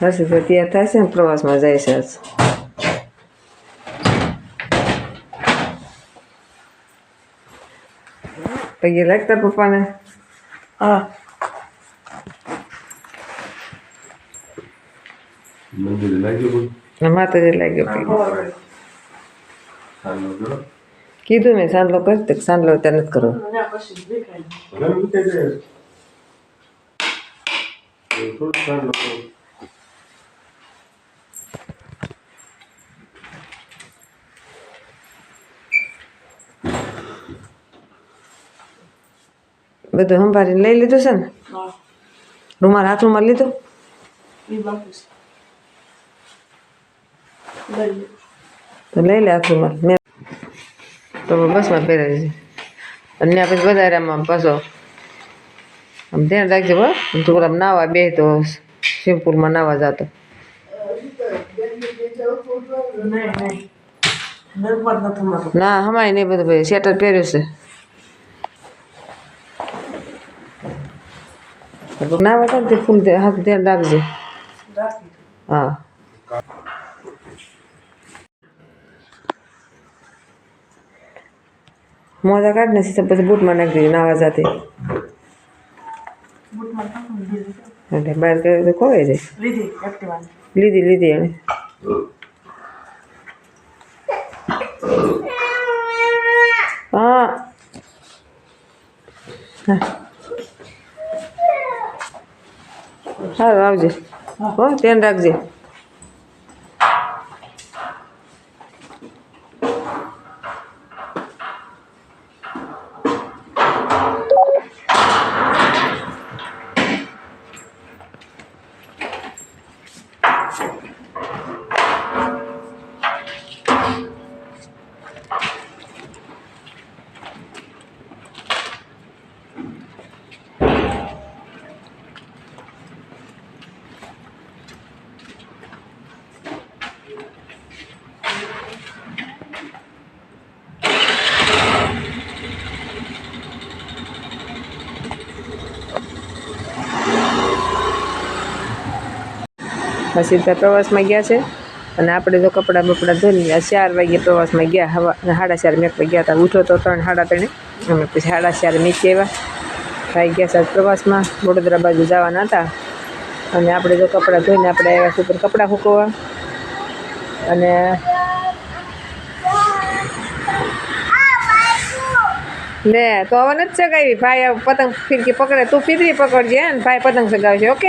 હશે તો ત્યાં થાય છે ને પ્રવાસમાં જાય છે. પગે લાગતા પપ્પાને હા મંદિરે લાગ્યો માતાજી લાગ્યો કીધું મેં સાંજલો કરી દે સાંજલો ત્યાં નથી કરવો. બધું સંભાળીને લઈ લીધું છે ને? રૂમાલ હાથ રૂમાલ લીધો તો લઈ લે હાથ રૂમાલ મેં તો બસમાં પહેરાવી છે. અને ત્યાં વધારામાં પાછો આમ ધ્યાન રાખજો બસ આમ નાવા બે તો શિવપુરમાં નાવા જતો. ના હમાય નહીં બધું ભાઈ. સ્વેટર પહેર્યું છે. નાવા તો તે ફૂલ હાથ ધ્યાન રાખજે રાખી હા મોજા કાઢ ને સીધા પછી બૂટમાં નાખી દીધી નાવા જાતે લીધી લીધી એને હા હા. સારું આવજે હો ધ્યાન રાખજે સીધા પ્રવાસમાં ગયા છે. અને આપણે તો કપડાં બપડા ધોઈને ચાર વાગે પ્રવાસમાં ગયા. હવા, સાડા ચાર મેં ગયા હતા ઉઠો તો ત્રણ સાડા ત્રણે. અમે પછી સાડા ચાર નીચે આવ્યા. ભાઈ ગયા સાહેબ પ્રવાસમાં. વડોદરા બાજુ જવાના હતા. અને આપણે તો કપડાં ધોઈને આપણે આવ્યા ઉપર કપડાં સૂકવવા. અને લે, તો હવે નથી ચગાવી ભાઈ પતંગ ફિરકી પકડે. તું ફિરકી પકડજે અને ભાઈ પતંગ ચગાવશે ઓકે?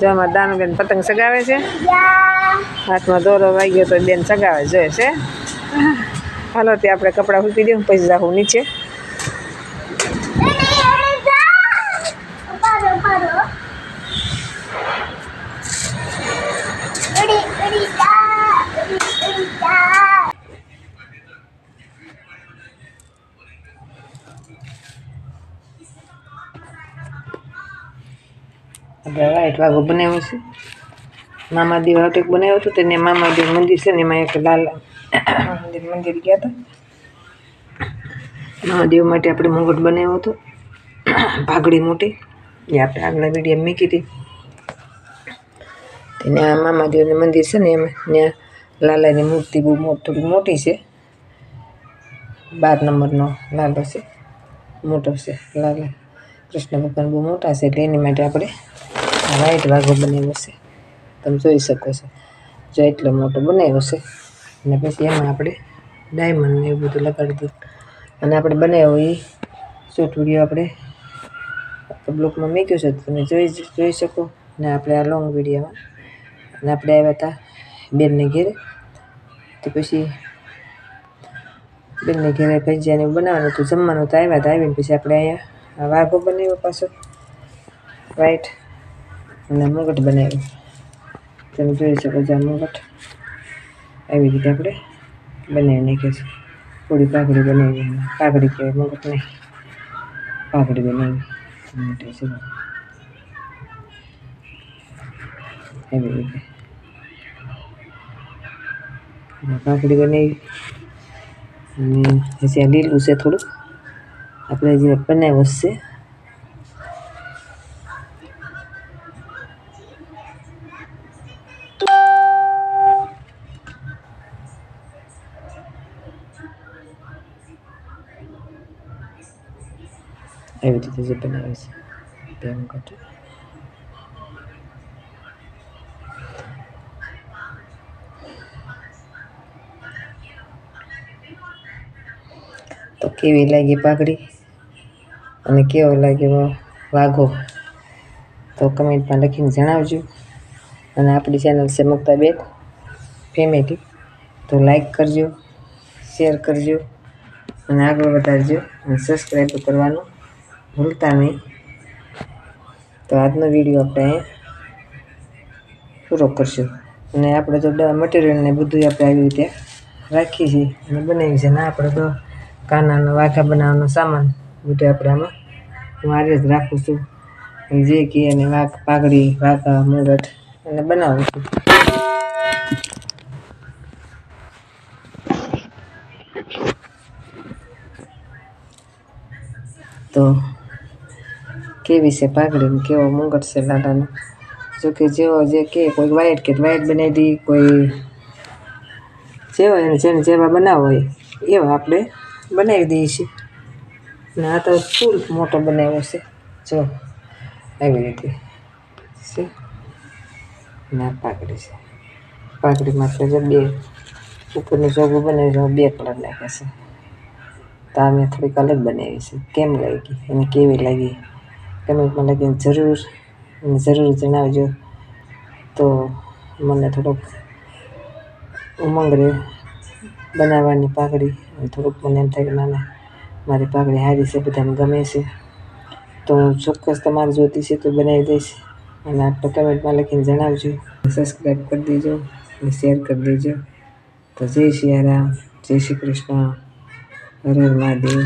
જો અમારા દાનુબેન પતંગ ચગાવે છે. હાથમાં દોરો વાગ્યો તો બેન ચગાવે જોઈએ છે. હાલો તે આપણે કપડાં મૂકી દઉં પછી જાઉં નીચે. આપણે વાઈટ વાઘો બનાવ્યો છે. મામા દેવ હાટુક બનાવ્યો હતો તેને મામા દેવ મંદિર છે ને એમાં એક લાલ મંદિર મંદિર ગયા હતા. મહાદેવ માટે આપણે મુગટ બનાવ્યો હતો. ભાગડી મોટી. એ આપણે આગલા વીડિયો મૂકી હતી. તેને આ મામાદેવનું મંદિર છે ને એમાં ત્યાં લાલાની મૂર્તિ બહુ થોડી મોટી છે. બાર નંબરનો લાલો છે. મોટો છે. લાલા. કૃષ્ણ ભગવાન બહુ મોટા છે એટલે એની માટે આપણે વ્હાઈટ વાઘો બનાવ્યો છે. તમે જોઈ શકો છો. જો એટલો મોટો બનાવ્યો છે. અને પછી એમાં આપણે ડાયમંડ એવું બધું લગાડી દીધું. અને આપણે બનાવ્યો એ શોર્ટ વીડિયો આપણે બ્લોકમાં મૂક્યો છે. તમે જોઈ જોઈ શકો. અને આપણે આ લોંગ વિડીયોમાં અને આપણે આવ્યા હતા બેનને ઘેરે. તો પછી બેનને ઘેરે ભજીયાને બનાવવાનું હતું. જમવાનું તો આવ્યા હતા આવીને પછી આપણે અહીંયા વાઘો બનાવ્યો પાછો. વ્હાઈટ અને મુગટ બનાવ્યો તમે જોઈ શકો છો મુગટ. આવી રીતે આપણે બનાવી નાખીએ છીએ પૂરી પાઘડી બનાવી પાઘડી કહેવાય મુગટ નહીં પાઘડી બનાવી. એવી રીતે. પાઘડી બનાવી. અને પછી આ લીલું છે થોડુંક. આપણે જે બનાવ્યું છે એવી રીતે જે બનાવે છે તો કેવી લાગી પાઘડી? અને કેવો લાગ્યો વાઘો? તો કમેન્ટમાં લખીને જણાવજો. અને આપણી ચેનલ છે મુક્તાબેન ફેમિલી તો લાઈક કરજો શેર કરજો, અને આગળ વધારજો, અને સબસ્ક્રાઈબ કરવાનું ભૂલતા નહીં. તો આજનો વીડિયો આપણે પૂરો કરશું. અને આપણે તો મટીરિયલ ને બધું આપણે આવી રીતે રાખીએ છીએ અને બનાવીએ છીએ. ને આપણે તો કાનાનો, વાઘા બનાવવાનો સામાન બધું આપણે આમાં હું આરે જ રાખું છું. જે કે અને વાઘ પાઘડી, વાઘા મુગટ અને બનાવું છું. તો કેવી છે પાઘડી ને કેવો મુંગટ છે લાડાનો જોકે જેવો જે કે કોઈ વાઈટ કે વાઈટ બનાવી દી કોઈ જેવો એને જેને જેવા બનાવો હોય, એવા આપણે બનાવી દઈએ છીએ. અને આ તો ફૂલ મોટો બનાવ્યો છે. જો, આવી રીતે છે. અને આ પાઘડી છે. પાઘડીમાં આપણે જો બે, ઉપરનું જોગું બનાવ્યું છે, બે કલર નાખ્યા છે. તો આ થોડીક અલગ બનાવી છે. કેમ લાગી? અને કેવી લાગી? કમેન્ટમાં લખીને જરૂર જરૂર જણાવજો. તો મને થોડોક ઉમંગ રહે બનાવવાની પાઘડી. થોડુંક મને એમ થાય કે ના ના, મારી પાઘડી સારી છે, બધાને ગમે છે. તો હું ચોક્કસ તમારે જોતી છે તો બનાવી દઈશ. અને આપણે કમેન્ટમાં લખીને જણાવજો. સબસ્ક્રાઈબ કરી દેજો અને શેર કરી દેજો. તો જય સિયારામ જય શ્રી કૃષ્ણ. હર મહાદેવ.